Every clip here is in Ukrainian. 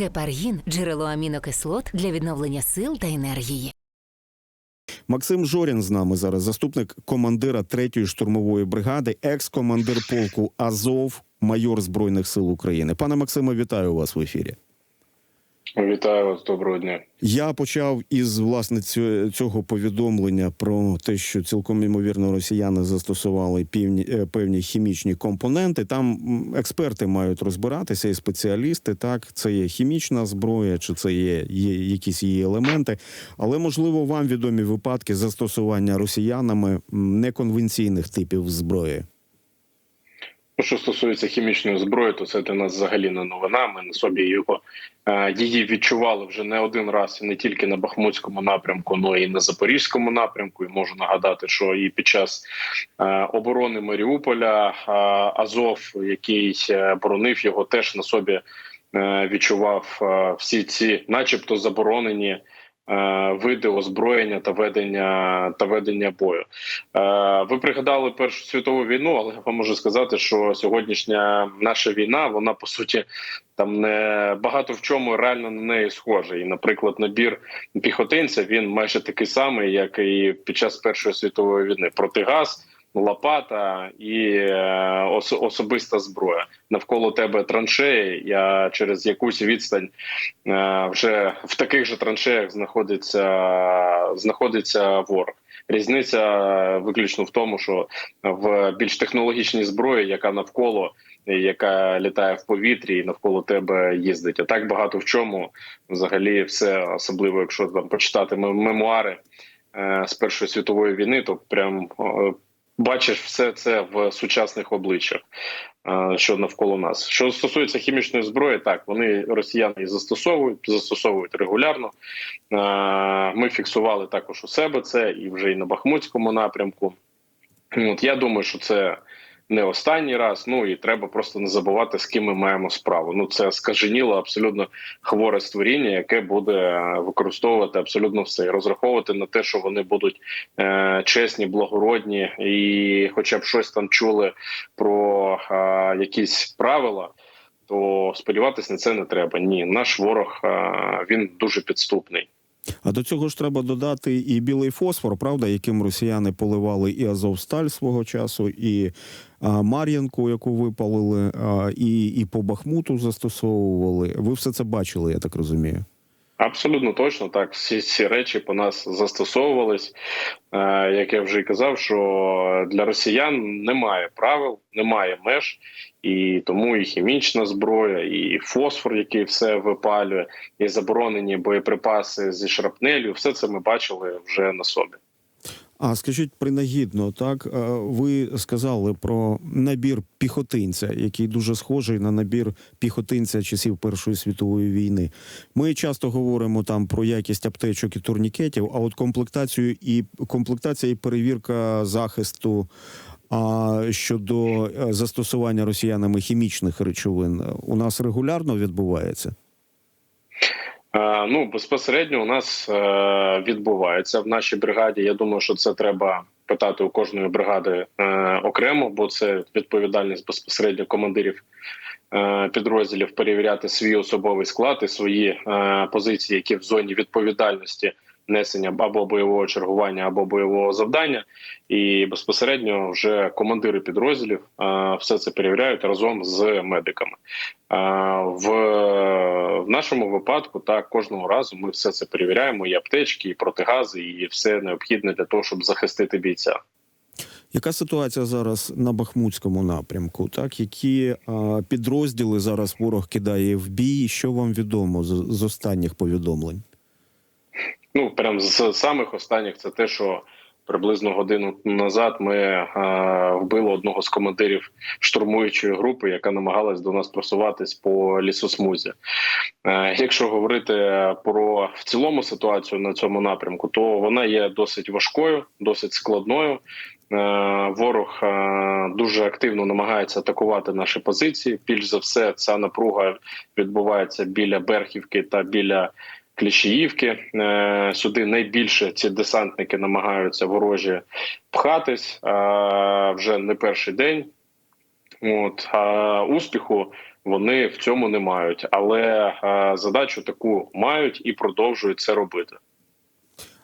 Гепаргін джерело амінокислот для відновлення сил та енергії. Максим Жорін з нами зараз, заступник командира 3-ї штурмової бригади, екс-командир полку Азов, майор Збройних сил України. Пане Максиме, вітаю вас в ефірі. Вітаю вас, доброго дня. Я почав із власне цього повідомлення про те, що цілком ймовірно росіяни застосували півні, е, певні хімічні компоненти. Там експерти мають розбиратися, і спеціалісти. Так, це є хімічна зброя, чи це є, є якісь її елементи. Але можливо вам відомі випадки застосування росіянами неконвенційних типів зброї. Ну, що стосується хімічної зброї, то це для нас взагалі не новина. Ми на собі його її відчували вже не один раз, і не тільки на Бахмутському напрямку, але і на Запорізькому напрямку. І можу нагадати, що і під час е, оборони Маріуполя е, Азов, який е, боронив його, теж на собі е, відчував е, всі ці, начебто, заборонені. Е, Види озброєння та ведення та ведення бою. Е, Ви пригадали Першу світову війну, але я вам можу сказати, що сьогоднішня наша війна, вона по суті там не багато в чому реально на неї схожа. І, наприклад, набір піхотинця він майже такий самий, як і під час Першої світової війни. Протигаз, лопата і е, ос- особиста зброя. Навколо тебе траншеї. Я через якусь відстань е, вже в таких же траншеях знаходиться, знаходиться ворог. Різниця е, виключно в тому, що в більш технологічній зброї, яка навколо, яка літає в повітрі і навколо тебе їздить. А так багато в чому взагалі все, особливо якщо там почитати мемуари з Першої світової війни, то прям бачиш все це в сучасних обличчях. е, Що навколо нас, що стосується хімічної зброї, так вони росіяни застосовують, застосовують регулярно. Е, Ми фіксували також у себе це і вже і на Бахмутському напрямку. От я думаю, що це не останній раз. Ну і треба просто не забувати, з ким ми маємо справу. Ну це скаженіло абсолютно хворе створіння, яке буде використовувати абсолютно все і розраховувати на те, що вони будуть е, чесні, благородні, і, хоча б щось там чули про е, якісь правила. То сподіватися на це не треба. Ні, наш ворог е, він дуже підступний. А до цього ж треба додати і білий фосфор, правда, яким росіяни поливали і Азовсталь свого часу, і а, Мар'янку, яку випалили, а, і, і по Бахмуту застосовували. Ви все це бачили, я так розумію. Абсолютно точно так. Всі ці речі по нас застосовувались. Е, як я вже й казав, що для росіян немає правил, немає меж, і тому і хімічна зброя, і фосфор, який все випалює, і заборонені боєприпаси зі шрапнелю. Все це ми бачили вже на собі. А скажіть принагідно, так е, ви сказали про набір піхотинця, який дуже схожий на набір піхотинця часів Першої світової війни. Ми часто говоримо там про якість аптечок і турнікетів, а от комплектацію і комплектація і перевірка захисту. А щодо е, застосування росіянами хімічних речовин у нас регулярно відбувається. Е, Ну безпосередньо у нас е, відбувається в нашій бригаді. Я думаю, що це треба питати у кожної бригади е, окремо, бо це відповідальність безпосередньо командирів підрозділів перевіряти свій особовий склад і свої позиції, які в зоні відповідальності несення або бойового чергування, або бойового завдання, і безпосередньо вже командири підрозділів е, все це перевіряють разом з медиками. Е, В, в нашому випадку так кожного разу ми все це перевіряємо: і аптечки, і протигази, і все необхідне для того, щоб захистити бійця. Яка ситуація зараз на Бахмутському напрямку? Так, які а, підрозділи зараз ворог кидає в бій? Що вам відомо з, з останніх повідомлень? Ну прям з самих останніх це те, що приблизно годину назад ми е, вбили одного з командирів штурмуючої групи, яка намагалась до нас просуватись по лісосмузі. Е, якщо говорити про в цілому ситуацію на цьому напрямку, то вона є досить важкою, досить складною. Е, Ворог е, дуже активно намагається атакувати наші позиції. Більш за все, ця напруга відбувається біля Берхівки та біля Кліщіївки. Е, Сюди найбільше ці десантники намагаються ворожі пхатись е, вже не перший день. От а успіху вони в цьому не мають. Але е, задачу таку мають і продовжують це робити.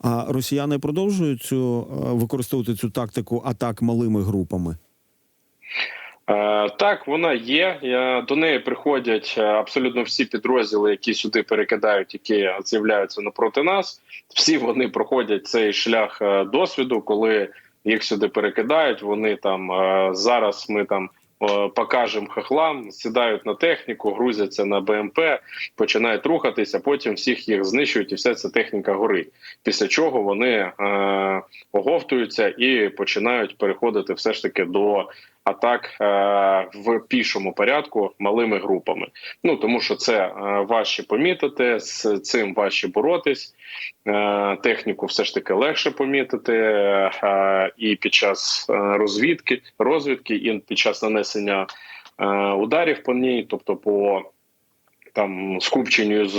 А росіяни продовжують цю використовувати цю тактику атак малими групами. Е, Так, вона є. До неї приходять е, абсолютно всі підрозділи, які сюди перекидають, які з'являються напроти нас. Всі вони проходять цей шлях е, досвіду, коли їх сюди перекидають. Вони там зараз ми там. Покажемо хахлам, сідають на техніку, грузяться на БМП, починають рухатися. Потім всіх їх знищують, і вся ця техніка горить. Після чого вони оговтуються і починають переходити все ж таки до атак е, в пішому порядку малими групами. Ну тому що це е, важче помітити, з цим важче боротись. Е, техніку все ж таки легше помітити і під час розвідки, розвідки, і під час нанесення ударів по ній, тобто по там скупченню з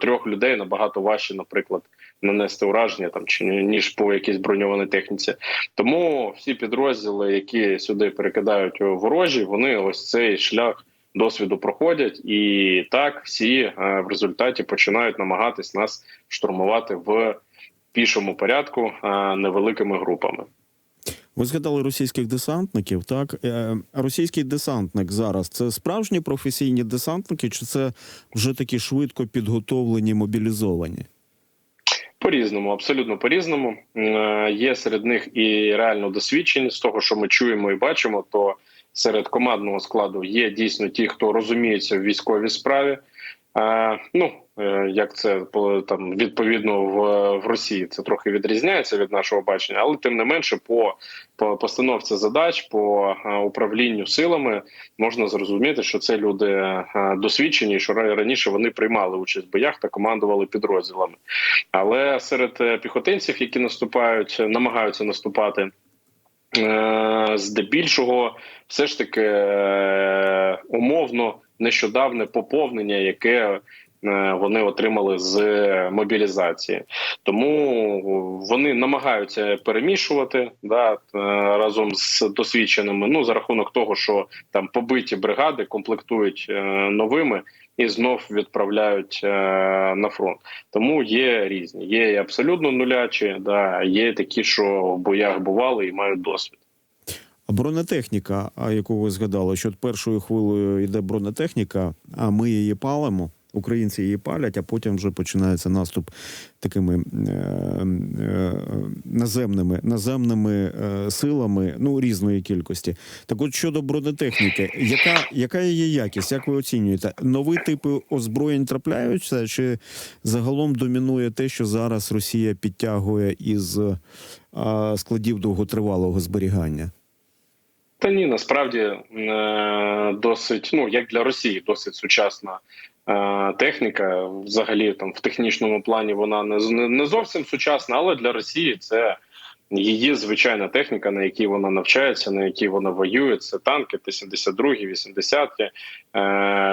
трьох людей набагато важче, наприклад, нанести ураження там чи ніж по якійсь броньованій техніці. Тому всі підрозділи, які сюди перекидають ворожі, вони ось цей шлях досвіду проходять, і так всі е, в результаті починають намагатись нас штурмувати в пішому порядку е, невеликими групами. Ви згадали російських десантників. Так Е, російський десантник зараз це справжні професійні десантники, чи це вже такі швидко підготовлені, мобілізовані? По різному, абсолютно по різному. Є серед них і реально досвідчені з того, що ми чуємо і бачимо. То серед командного складу є дійсно ті, хто розуміється в військовій справі. Е, ну е, як це там відповідно в, в Росії це трохи відрізняється від нашого бачення, але тим не менше, по, по постановці задач, по е, управлінню силами можна зрозуміти, що це люди е, досвідчені, що раніше вони приймали участь в боях та командували підрозділами. Але серед е, піхотинців, які наступають, намагаються наступати. е, Здебільшого, все ж таки е, умовно нещодавне поповнення, яке е, вони отримали з мобілізації, тому вони намагаються перемішувати да, е, разом з досвідченими. Ну за рахунок того, що там побиті бригади комплектують е, новими і знов відправляють е, на фронт. Тому є різні. Є абсолютно нулячі, да є такі, що в боях бували і мають досвід. А бронетехніка, яку ви згадали, що першою хвилею йде бронетехніка, а ми її палимо. Українці її палять, а потім вже починається наступ такими е, е, наземними наземними е, силами, ну різної кількості. Так, от щодо бронетехніки, яка, яка її якість? Як ви оцінюєте? Нові типи озброєнь трапляються, чи загалом домінує те, що зараз Росія підтягує із е, складів довготривалого зберігання? Та ні, насправді е, досить, ну як для Росії, досить сучасна е, техніка. Взагалі, там в технічному плані вона не, не зовсім сучасна, але для Росії це її звичайна техніка, на якій вона навчається, на якій вона воює. Це танки Т-72, 80 е,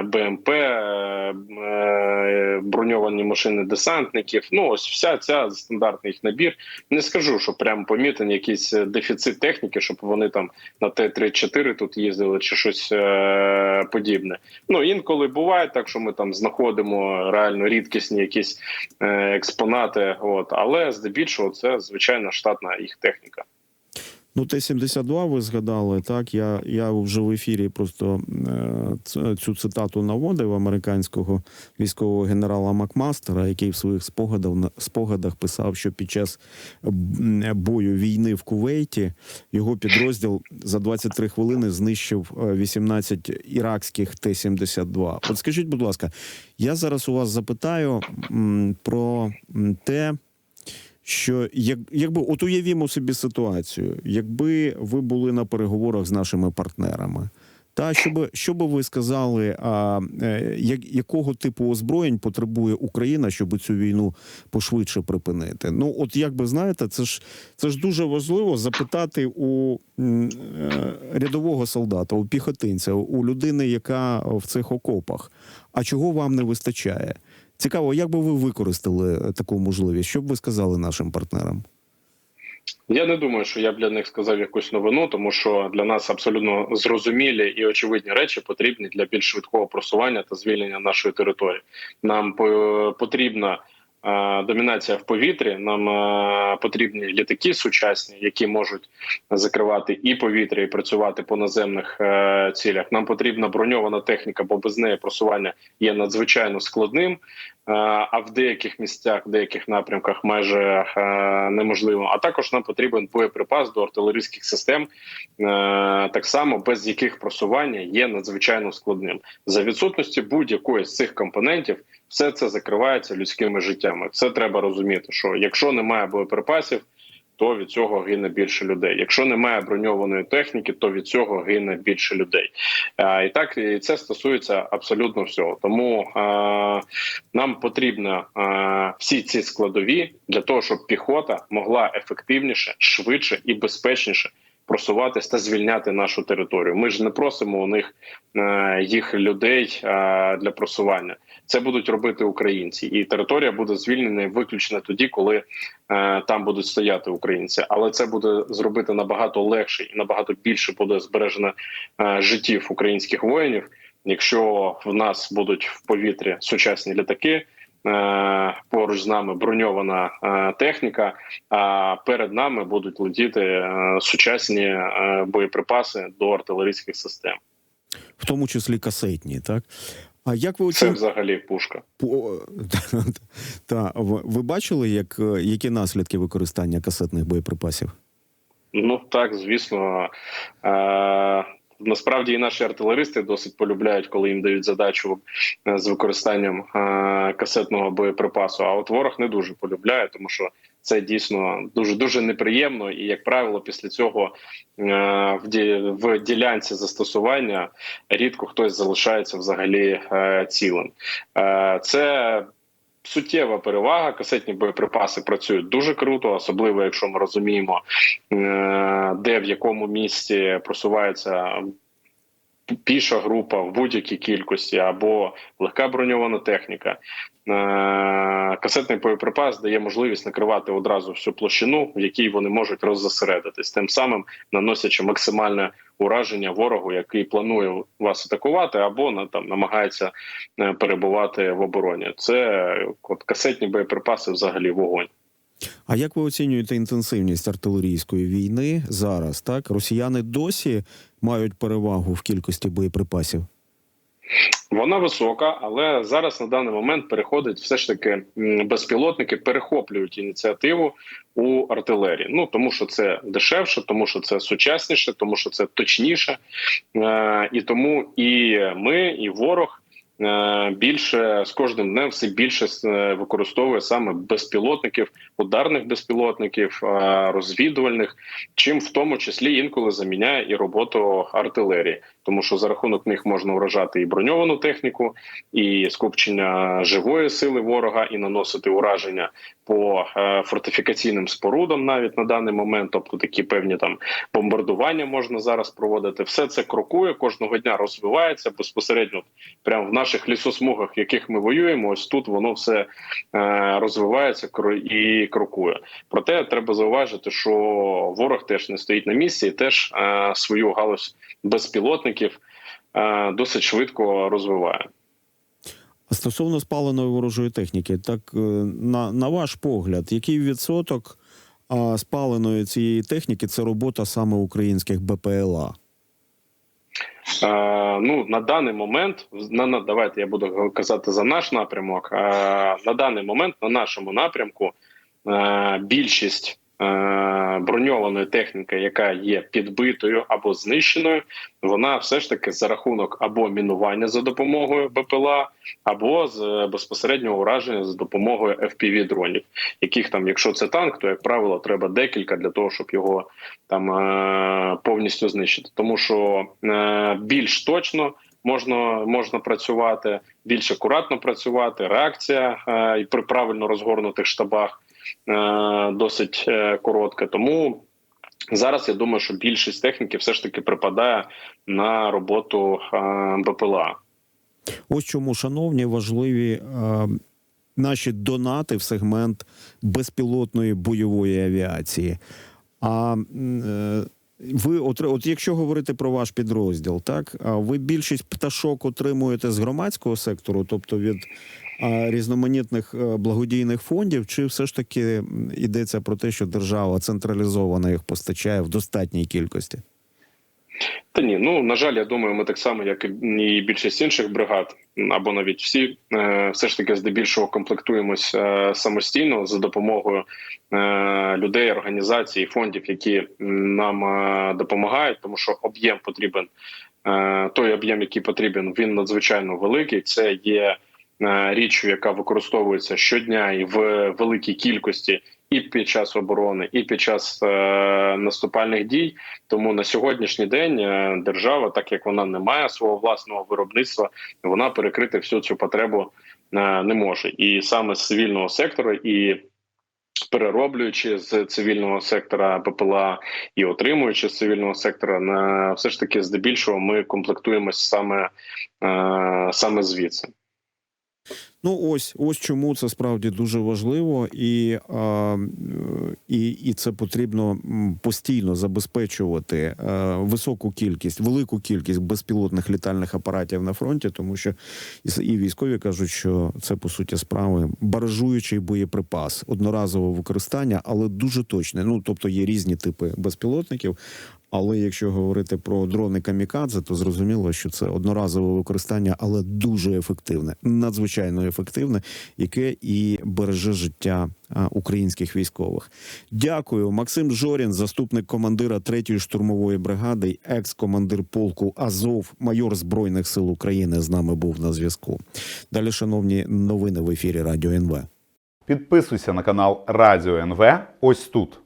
БМП, е, е, броньовані машини десантників. Ну ось вся ця стандартний їх набір. Не скажу, що прям помітен якийсь е, дефіцит техніки, щоб вони там на Т-34 тут їздили чи щось е, подібне. Ну інколи буває так, що ми там знаходимо реально рідкісні якісь е, експонати. От але здебільшого це звичайна штатна їх техніка. Ну, Т-72 ви згадали, так? Я, я вже в ефірі просто е, цю цитату наводив американського військового генерала Макмастера, який в своїх спогадах, спогадах писав, що під час бою війни в Кувейті його підрозділ за 23 хвилини знищив е, 18 іракських Т-72. От скажіть, будь ласка, я зараз у вас запитаю про те, що як, якби от уявімо собі ситуацію, якби ви були на переговорах з нашими партнерами, та що би, що би ви сказали, а, е, як, якого типу озброєнь потребує Україна, щоб цю війну пошвидше припинити? Ну, от як би знаєте, це ж це ж дуже важливо запитати у е, рядового солдата, у піхотинця, у людини, яка в цих окопах. А чого вам не вистачає? Цікаво, як би ви використали таку можливість? Що б ви сказали нашим партнерам? Я не думаю, що я б для них сказав якусь новину, тому що для нас абсолютно зрозумілі і очевидні речі потрібні для більш швидкого просування та звільнення нашої території. Нам потрібна е, домінація в повітрі. Нам е, потрібні літаки сучасні, які можуть закривати і повітря, і працювати по наземних е, цілях. Нам потрібна броньована техніка, бо без неї просування є надзвичайно складним. Е, а в деяких місцях, в деяких напрямках майже е, неможливо. А також нам потрібен боєприпас до артилерійських систем, е, так само без яких просування є надзвичайно складним. За відсутності будь-якої з цих компонентів, все це закривається людськими життями. Це треба розуміти. Що якщо немає боєприпасів, то від цього гине більше людей. Якщо немає броньованої техніки, то від цього гине більше людей. Е, І так і це стосується абсолютно всього. Тому е, нам потрібно е, всі ці складові для того, щоб піхота могла ефективніше, швидше і безпечніше просуватись та звільняти нашу територію. Ми ж не просимо у них е, їх людей е, для просування. Це будуть робити українці, і територія буде звільнена виключно тоді, коли е, там будуть стояти українці. Але це буде зробити набагато легше і набагато більше буде збережено життів українських воїнів. Якщо в нас будуть в повітрі сучасні літаки, поруч з нами броньована е, техніка, а перед нами будуть летіти е, сучасні е, боєприпаси до артилерійських систем. в тому числі касетні, так? А як ви Це взагалі пушка. По... Та, ви ви бачили, як, е, які наслідки використання касетних боєприпасів? Ну так, звісно. Е, насправді і наші артилеристи досить полюбляють, коли їм дають задачу е, з використанням е, касетного боєприпасу. А от ворог не дуже полюбляє, тому що це дійсно дуже дуже неприємно. І як правило, після цього е, в, ді, ділянці застосування рідко хтось залишається взагалі цілим. Це суттєва перевага. Касетні боєприпаси працюють дуже круто, особливо якщо ми розуміємо, е, де в якому місці просувається піша група в будь-якій кількості або легка броньована техніка. Е, Касетний боєприпас дає можливість накривати одразу всю площину, в якій вони можуть роззасередитись, тим самим наносячи максимальне ураження ворогу, який планує вас атакувати, або на там намагається е, перебувати в обороні. Це от касетні боєприпаси, взагалі вогонь. А як ви оцінюєте інтенсивність артилерійської війни зараз? Так, росіяни досі мають перевагу в кількості боєприпасів. Вона висока, але зараз на даний момент переходить все ж таки безпілотники перехоплюють ініціативу у артилерії. Ну тому що це дешевше, тому що це сучасніше, тому що це точніше, е, і тому і ми, і ворог. е, Більше з кожним днем все більше е, використовує саме безпілотників, ударних безпілотників, розвідувальних, чим в тому числі інколи заміняє і роботу артилерії, тому що за рахунок них можна вражати і броньовану техніку, і скупчення живої сили ворога, і наносити ураження по е, фортифікаційним спорудам, навіть на даний момент, тобто такі певні там бомбардування можна зараз проводити. Все це крокує кожного дня, розвивається безпосередньо прямо в наших лісосмугах, в яких ми воюємо. Ось тут воно все е, розвивається і крокує. Проте треба зауважити, що ворог теж не стоїть на місці і теж е, свою галузь безпілотників е, досить швидко розвиває. Стосовно спаленої ворожої техніки, так е, на, на ваш погляд, який відсоток а, спаленої цієї техніки це робота саме українських БПЛА? Е, ну на даний момент на, на давайте я буду казати за наш напрямок. Е, на даний момент на нашому напрямку е, більшість броньованої техніки, яка є підбитою або знищеною, вона все ж таки за рахунок або мінування за допомогою БПЛА, або з е, безпосереднього ураження за допомогою fpv дронів, яких там, якщо це танк, то як правило треба декілька для того, щоб його там е, повністю знищити, тому що е, більш точно. Можна можна працювати більш акуратно працювати. Реакція е, і при правильно розгорнутих штабах е, досить е, коротка. Тому зараз я думаю, що більшість техніки все ж таки припадає на роботу е, БПЛА. Ось чому, шановні, важливі е, наші донати в сегмент безпілотної бойової авіації. А е, ви отри- от якщо говорити про ваш підрозділ, так ви більшість пташок отримуєте з громадського сектору, тобто від різноманітних е, благодійних фондів, чи все ж таки йдеться про те, що держава централізовано їх постачає в достатній кількості? Та ні, ну на жаль, я думаю, ми так само, як і більшість інших бригад, або навіть всі, е, все ж таки здебільшого комплектуємось е, самостійно за допомогою е, людей, організацій, фондів, які нам е, допомагають, тому що об'єм потрібен. е, Той об'єм, який потрібен, він надзвичайно великий. Це є е, річчю, яка використовується щодня і в великій кількості. І під час оборони, і під час е, наступальних дій, тому на сьогоднішній день е, держава, так як вона не має свого власного виробництва, вона перекрити всю цю потребу е, не може. І саме з цивільного сектору і. Перероблюючи з цивільного сектора ППЛА і отримуючи з цивільного сектора, на все ж таки здебільшого ми комплектуємось саме, е, саме звідси. Ну, ось ось чому це справді дуже важливо, і, і, і це потрібно постійно забезпечувати е, високу кількість, велику кількість безпілотних літальних апаратів на фронті, тому що і військові кажуть, що це по суті справи баражуючий боєприпас, одноразове використання, але дуже точне. Ну тобто є різні типи безпілотників. Але якщо говорити про дрони камікадзе, то зрозуміло, що це одноразове використання, але дуже ефективне, надзвичайно ефективне, яке і береже життя українських військових. Дякую, Максим Жорін, заступник командира 3-ї штурмової бригади, екс-командир полку Азов, майор збройних сил України. З нами був на зв'язку. Далі, шановні новини в ефірі Радіо НВ. Підписуйся на канал Радіо НВ ось тут.